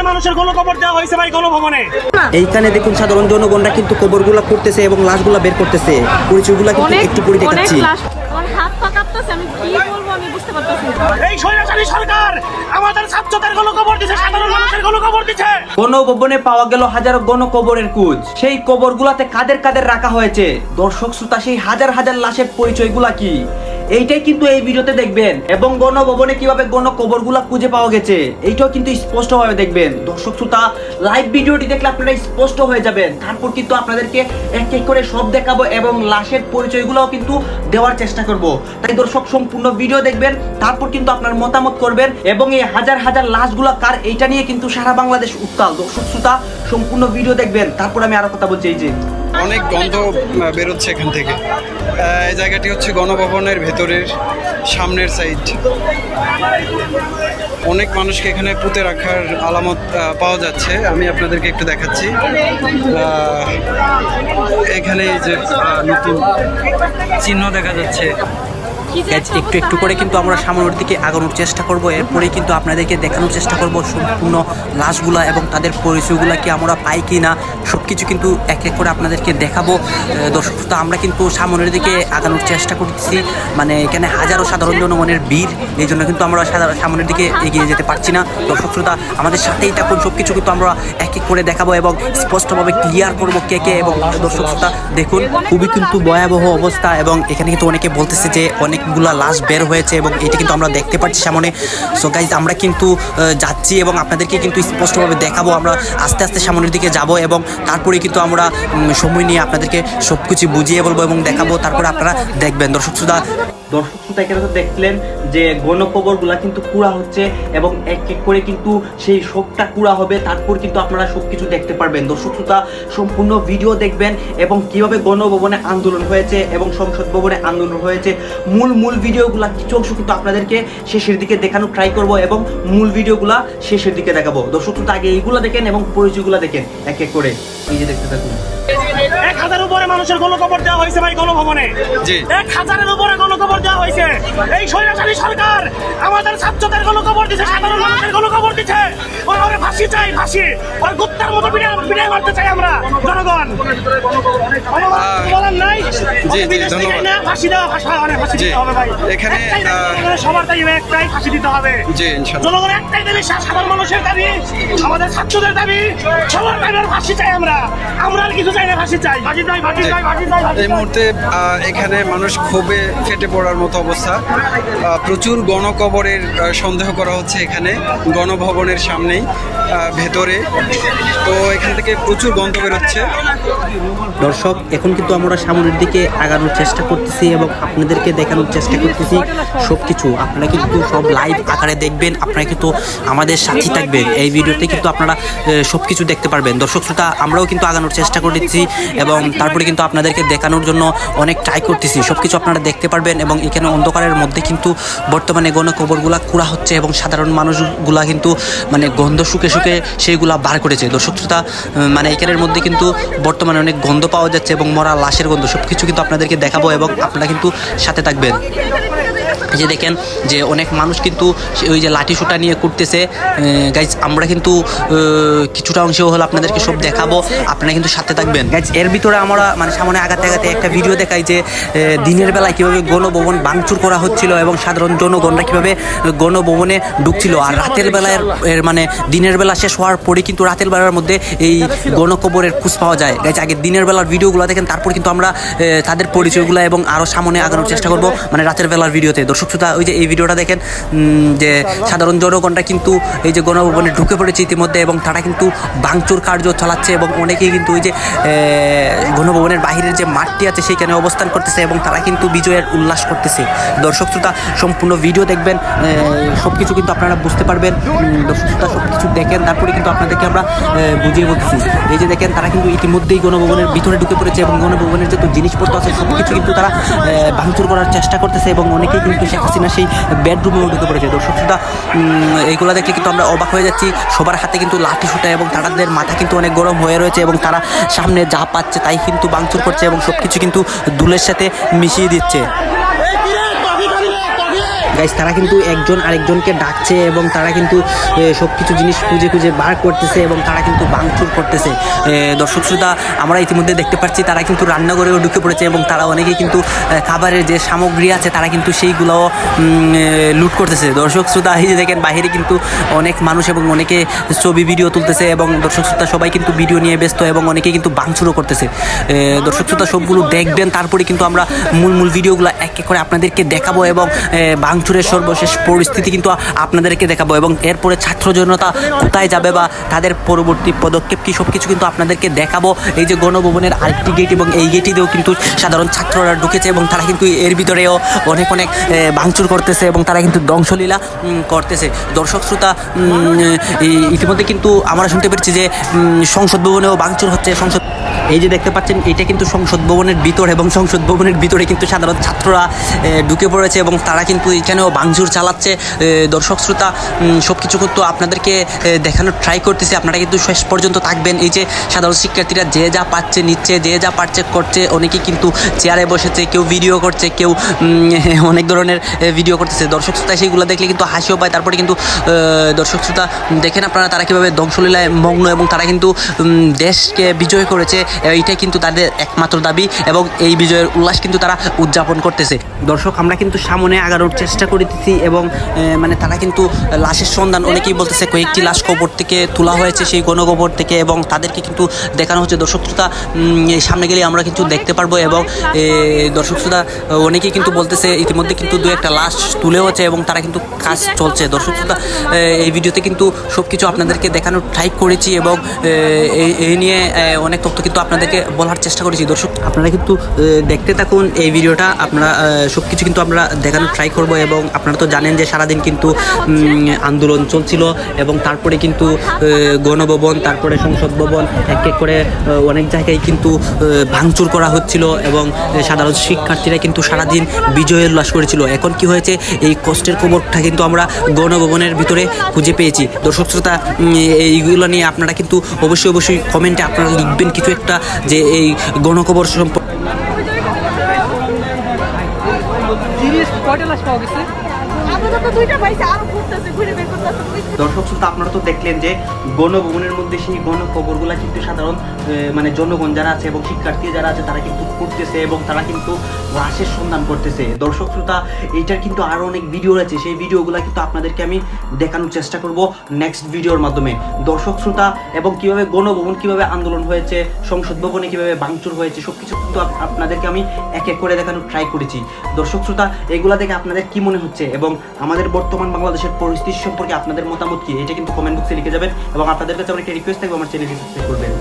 উপরে মানুষের গণকবর দেওয়া হয়েছে ভাই গণভবনে। এইখানে দেখুন সাধারণ জনগণরা কিন্তু কবরগুলা করতেছে এবং লাশগুলা বের করতেছে। পরিচয়গুলা কিন্তু একটু অনেক দেখাচ্ছি। গণভবনে পাওয়া গেল হাজারো গণকবরের কুজ। সেই কবরগুলাতে কাদের কাদের রাখা হয়েছে? দর্শক শ্রোতা সেই হাজার হাজার লাশের পরিচয়গুলা কি? এইটাই কিন্তু এই ভিডিওতে দেখবেন। এবং গণভবনে কীভাবে গণ গণকবরগুলা খুঁজে পাওয়া গেছে, এইটাও কিন্তু স্পষ্টভাবে দেখবেন। দর্শক, শ্রোতা লাইভ ভিডিওটি দেখলে আপনারা স্পষ্ট হয়ে যাবেন। তারপর কিন্তু আপনাদেরকে এক এক করে সব দেখাবো এবং লাশের পরিচয়গুলোও কিন্তু দেওয়ার চেষ্টা করব। তাই দর্শক, সম্পূর্ণ ভিডিও দেখবেন, তারপর কিন্তু আপনার মতামত করবেন এবং এই হাজার হাজার লাশগুলো কার, এইটা নিয়ে কিন্তু সারা বাংলাদেশ উত্তাল। দর্শক, শ্রোতা, সম্পূর্ণ ভিডিও দেখবেন, তারপর আমি আরও কথা বলছি, এই যে। অনেক গন্ধ বেরোচ্ছে এখান থেকে। এই জায়গাটি হচ্ছে গণভবনের ভেতরের সামনের সাইড অনেক মানুষকে এখানে পুঁতে রাখার আলামত পাওয়া যাচ্ছে। আমি আপনাদেরকে একটু দেখাচ্ছি। এখানে যে নতুন চিহ্ন দেখা যাচ্ছে। একটা একটু একটু করে কিন্তু আমরা সামনের দিকে আগানোর চেষ্টা করব। এরপরে কিন্তু আপনাদেরকে দেখানোর চেষ্টা করব সম্পূর্ণ লাশগুলা এবং তাদের পরিচয়গুলা কি আমরা পাই কি না সব কিছু কিন্তু এক এক করে আপনাদেরকে দেখাবো। দর্শক শ্রোতা, আমরা কিন্তু সামনের দিকে আগানোর চেষ্টা করছি মানে এখানে হাজারো সাধারণ জনগণের ভিড় এই জন্য কিন্তু আমরা সাধারণ সামনের দিকে এগিয়ে যেতে পারছি না। দর্শক শ্রোতা আমাদের সাথেই থাকুন সব কিছু কিন্তু আমরা এক এক করে দেখাবো এবং স্পষ্টভাবে ক্লিয়ার করব কে কে এবং দর্শক শ্রোতা দেখুন খুবই কিন্তু ভয়াবহ অবস্থা এবং এখানে কিন্তু অনেকে বলতেছে যে অনেকগুলা লাশ বের হয়েছে এবং এটা কিন্তু আমরা দেখতে পাচ্ছি সামনে। সো গাইজ আমরা কিন্তু যাচ্ছি এবং আপনাদেরকে কিন্তু স্পষ্টভাবে দেখাবো। আমরা আস্তে আস্তে সামনের দিকে যাব এবং তারপরে কিন্তু আমরা সময় নিয়ে আপনাদেরকে সব কিছু বুঝিয়ে বলব এবং দেখাবো। তারপরে আপনারা দেখবেন। দর্শক শ্রোতা দর্শক শ্রোতা এখানে দেখলেন যে গণকবরগুলা কিন্তু কুড়া হচ্ছে এবং এক এক করে কিন্তু সেই শোকটা কুড়া হবে, তারপর কিন্তু আপনারা সব কিছু দেখতে পারবেন। দর্শক শ্রোতা, সম্পূর্ণ ভিডিও দেখবেন এবং কীভাবে গণভবনে আন্দোলন হয়েছে এবং সংসদ ভবনে আন্দোলন হয়েছে। মূল মূল ভিডিওগুলা, কিছু অংশ কিন্তু আপনাদেরকে শেষের দিকে দেখানো ট্রাই করব এবং মূল ভিডিওগুলা শেষের দিকে দেখাবো। দর্শক শ্রোতা, আগে এইগুলো দেখেন এবং পরিচয়গুলো দেখেন, এক এক করে। এই যে দেখতে থাকুন। এক হাজার উপরে মানুষের গণকবর দেওয়া হয়েছে ভাই গণভবনে। এক হাজারের উপরে গণকবর দেওয়া হয়েছে। এই স্বৈরাচারী সরকার আমাদের ছাত্রদের গণকবর দিছে সাধারণ মানুষের গণকবর দিছে। ওর ওরে ফাঁসি চাই ফাঁসি। ওর গুত্তার মতো বিড়ে বিড়ে মারতে চাই আমরা জনগণ। বলার নাই? জি, জি, ধন্যবাদ। ফাঁসি দেওয়া ফাঁসি মানে দিতে হবে ভাই। এখানে, সবার দাবি একটাই ফাঁসি দিতে হবে। জি ইনশাল্লাহ। জনগণের একটাই দাবি সাধারণ মানুষের দাবি আমাদের ছাত্রদের দাবি সবার দাবি ফাঁসি চাই আমরা। আমরা আর কিছু চাই না ফাঁসি এই মুহূর্তে এখানে মানুষ ক্ষোভে ফেটে পড়ার মতো অবস্থা। প্রচুর গণকবরের সন্দেহ করা হচ্ছে এখানে গণভবনের সামনেই ভেতরে। তো এখান থেকে প্রচুর গন্ধ বেরোচ্ছে। দর্শক এখন কিন্তু আমরা সামনের দিকে আগানোর চেষ্টা করতেছি এবং আপনাদেরকে দেখানোর চেষ্টা করতেছি সব কিছু আপনারা কিন্তু সব লাইভ আকারে দেখবেন আপনারা কিন্তু আমাদের সাথে থাকবেন। এই ভিডিওতে কিন্তু আপনারা সব কিছু দেখতে পারবেন। দর্শক শ্রোতা আমরাও কিন্তু আগানোর চেষ্টা করতেছি এবং তারপরে কিন্তু আপনাদেরকে দেখানোর জন্য অনেক ট্রাই করতেছি। সব কিছু আপনারা দেখতে পারবেন এবং এখানে অন্ধকারের মধ্যে কিন্তু বর্তমানে গণকবরগুলা কুড়া হচ্ছে এবং সাধারণ মানুষগুলা কিন্তু মানে গন্ধ শুকে শুকে সেইগুলা বার করেছে। দর্শক শ্রোতা মানে এখানের মধ্যে কিন্তু বর্তমানে অনেক গন্ধ পাওয়া যাচ্ছে এবং মরা লাশের গন্ধ সব কিছু কিন্তু আপনাদেরকে দেখাবো এবং আপনারা কিন্তু সাথে থাকবেন। যে দেখেন যে অনেক মানুষ কিন্তু ওই যে লাঠি সুটা নিয়ে করতেছে গাইজ আমরা কিন্তু কিছুটা অংশ হলো আপনাদেরকে সব দেখাবো। আপনারা কিন্তু সাথে থাকবেন। গাইজ এর ভিতরে আমরা মানে সামনে আগাতে আগাতে একটা ভিডিও দেখাই যে দিনের বেলায় কীভাবে গণভবন ভাঙচুর করা হচ্ছিল এবং সাধারণ জনগণরা কীভাবে গণভবনে ঢুকছিল। আর রাতের বেলায় এর মানে দিনের বেলা শেষ হওয়ার পরে কিন্তু রাতের বেলার মধ্যে এই গণকবরের খুঁজ পাওয়া যায়। গাইজ আগে দিনের বেলার ভিডিওগুলো দেখেন, তারপর কিন্তু আমরা তাদের পরিচয়গুলো এবং আরও সামনে আগানোর চেষ্টা করব মানে রাতের বেলার ভিডিওতে দর্শক শ্রোতা, ওই যে এই ভিডিওটা দেখেন যে সাধারণ জনগণটা কিন্তু এই যে গণভবনে ঢুকে পড়েছে ইতিমধ্যে এবং তারা কিন্তু ভাঙচুর কার্য চালাচ্ছে এবং অনেকেই কিন্তু ওই যে গণভবনের বাহিরের যে মাঠটি আছে সেইখানে অবস্থান করতেছে এবং তারা কিন্তু বিজয়ের উল্লাস করতেছে। দর্শক শ্রোতা, সম্পূর্ণ ভিডিও দেখবেন সব কিছু কিন্তু আপনারা বুঝতে পারবেন। দর্শক শ্রোতা সব কিছু দেখেন, তারপরে কিন্তু আপনাদেরকে আমরা বুঝিয়ে বলতেছি। এই যে দেখেন, তারা কিন্তু ইতিমধ্যেই গণভবনের ভিতরে ঢুকে পড়েছে এবং গণভবনের যত জিনিসপত্র আছে সব কিছু কিন্তু তারা ভাঙচুর করার চেষ্টা করতেছে এবং অনেকেই কিন্তু শেখ হাসিনা সেই বেডরুমেও ঢুকে পড়েছে দর্শক শ্রোতা এইগুলো দেখলে কিন্তু আমরা অবাক হয়ে যাচ্ছি। সবার হাতে কিন্তু লাঠি ছুটায় এবং তাদের মাথা কিন্তু অনেক গরম হয়ে রয়েছে এবং তারা সামনে যা পাচ্ছে তাই কিন্তু বাংচুর করছে এবং সব কিছু কিন্তু দুলের সাথে মিশিয়ে দিচ্ছে। গাইস তারা কিন্তু একজন আরেকজনকে ডাকছে এবং তারা কিন্তু সব কিছু জিনিস খুঁজে খুঁজে বার করতেছে এবং তারা কিন্তু ভাঙচুর করতেছে। দর্শক শ্রোতা আমরা ইতিমধ্যে দেখতে পাচ্ছি তারা কিন্তু রান্নাঘরেও ঢুকে পড়েছে এবং তারা অনেকেই কিন্তু খাবারের যে সামগ্রী আছে তারা কিন্তু সেইগুলোও লুট করতেছে। দর্শক শ্রোতা এই যে দেখেন বাইরে কিন্তু অনেক মানুষ এবং অনেকে ছবি ভিডিও তুলতেছে এবং দর্শক শ্রোতা সবাই কিন্তু ভিডিও নিয়ে ব্যস্ত এবং অনেকে কিন্তু ভাঙচুরও করতেছে। দর্শক শ্রোতা সবগুলো দেখবেন তারপরে কিন্তু আমরা মূল মূল ভিডিওগুলো এক এক করে আপনাদেরকে দেখাবো এবং এ, ভাঙচুরের সর্বশেষ পরিস্থিতি কিন্তু আপনাদেরকে দেখাবো এবং এরপরে ছাত্র জনতা কোথায় যাবে বা তাদের পরবর্তী পদক্ষেপ কি সব কিছু কিন্তু আপনাদেরকে দেখাবো। এই যে গণভবনের আরেকটি গেট এবং এই গেটে দিয়েও কিন্তু সাধারণ ছাত্ররা ঢুকেছে এবং তারা কিন্তু এর ভিতরেও অনেক অনেক ভাঙচুর করতেছে এবং তারা কিন্তু ধ্বংসলীলা করতেছে। দর্শক শ্রোতা ইতিমধ্যে কিন্তু আমরা শুনতে পেরেছি যে সংসদ ভবনেও ভাঙচুর হচ্ছে। সংসদ এই যে দেখতে পাচ্ছেন, এটা কিন্তু সংসদ ভবনের ভিতর এবং সংসদ ভবনের ভিতরে কিন্তু সাধারণ ছাত্ররা ঢুকে পড়েছে এবং তারা কিন্তু এখানেও ভাঙচুর চালাচ্ছে। দর্শক শ্রোতা সব কিছু কিন্তু আপনাদেরকে দেখানোর ট্রাই করতেছে। আপনারা কিন্তু শেষ পর্যন্ত থাকবেন। এই যে সাধারণ শিক্ষার্থীরা যে যা পাচ্ছে, নিচ্ছে, যে যা পাচ্ছে করছে, অনেকে কিন্তু চেয়ারে বসেছে, কেউ ভিডিও করছে, কেউ অনেক ধরনের ভিডিও করতেছে। দর্শক শ্রোতা, সেইগুলো দেখলে কিন্তু হাসিও পায়। তারপরে কিন্তু দর্শক শ্রোতা, দেখেন আপনারা তারা কীভাবে ধ্বংসলীলায় মগ্ন এবং তারা কিন্তু দেশকে বিজয় করেছে। এইটাই কিন্তু তাদের একমাত্র দাবি এবং এই বিজয়ের উল্লাস কিন্তু তারা উদযাপন করতেছে। দর্শক, আমরা কিন্তু সামনে আগানোর চেষ্টা করতেছি এবং মানে তারা কিন্তু লাশের সন্ধান অনেকেই বলতেছে, কয়েকটি লাশ কবর থেকে তোলা হয়েছে সেই গণকবর থেকে এবং তাদেরকে কিন্তু দেখানো হচ্ছে। দর্শক শ্রোতা সামনে গেলে আমরা কিন্তু দেখতে পারব এবং দর্শক শ্রোতা, অনেকেই কিন্তু বলতেছে, ইতিমধ্যে কিন্তু দু একটা লাশ তুলে হচ্ছে এবং তারা কিন্তু কাজ চলছে। দর্শক শ্রোতা এই ভিডিওতে কিন্তু সব কিছু আপনাদেরকে দেখানোর ট্রাই করেছি এবং এই নিয়ে অনেক তথ্য কিন্তু আপনাদেরকে বলার চেষ্টা করেছি, দর্শক। আপনারা কিন্তু দেখতে থাকুন এই ভিডিওটা। আপনারা সব কিছু কিন্তু আমরা দেখানোর ট্রাই করব এবং আপনারা তো জানেন যে সারাদিন কিন্তু আন্দোলন চলছিল এবং তারপরে কিন্তু গণভবন, তারপরে সংসদ ভবন, এক এক করে অনেক জায়গায় কিন্তু ভাঙচুর করা হচ্ছিল এবং সাধারণ শিক্ষার্থীরা কিন্তু সারাদিন বিজয় উল্লাস করেছিল। এখন কি হয়েছে? এই কষ্টের খবরটা কিন্তু আমরা গণভবনের ভিতরে খুঁজে পেয়েছি। দর্শক শ্রোতা এইগুলো নিয়ে আপনারা কিন্তু অবশ্যই অবশ্যই কমেন্টে আপনারা লিখবেন। কিছু একটা যে এই গণকবর সম্পর্কে দর্শক শ্রোতা, আপনারা তো দেখলেন যে গণভবনের মধ্যে সেই গণখবরগুলা কিন্তু সাধারণ মানে জনগণ যারা আছে এবং শিক্ষার্থী যারা আছে, তারা কিন্তু করতেছে এবং তারা কিন্তু লাশের সন্ধান করতেছে। দর্শক শ্রোতা, এইটার কিন্তু আরও অনেক ভিডিও আছে সেই কিন্তু আপনাদেরকে আমি দেখানোর চেষ্টা করব নেক্সট ভিডিওর মাধ্যমে। দর্শক শ্রোতা, এবং কীভাবে গণভবন, কীভাবে আন্দোলন হয়েছে, সংসদ ভবনে কীভাবে ভাঙচুর হয়েছে, সবকিছু কিন্তু আপনাদেরকে আমি এক এক করে দেখানোর ট্রাই করেছি। দর্শক শ্রোতা, এগুলা দেখে আপনাদের কি মনে হচ্ছে? এবং আমাদের বর্তমান বাংলাদেশের পরিস্থিতি সম্পর্কে আপনাদের মতামত কি? এটা কিন্তু কমেন্ট বক্সে লিখে যাবেন এবং আপনাদের কাছে আমার একটা রিকোয়েস্ট থাকবে, আমার চ্যানেলটি সাবস্ক্রাইব করবেন।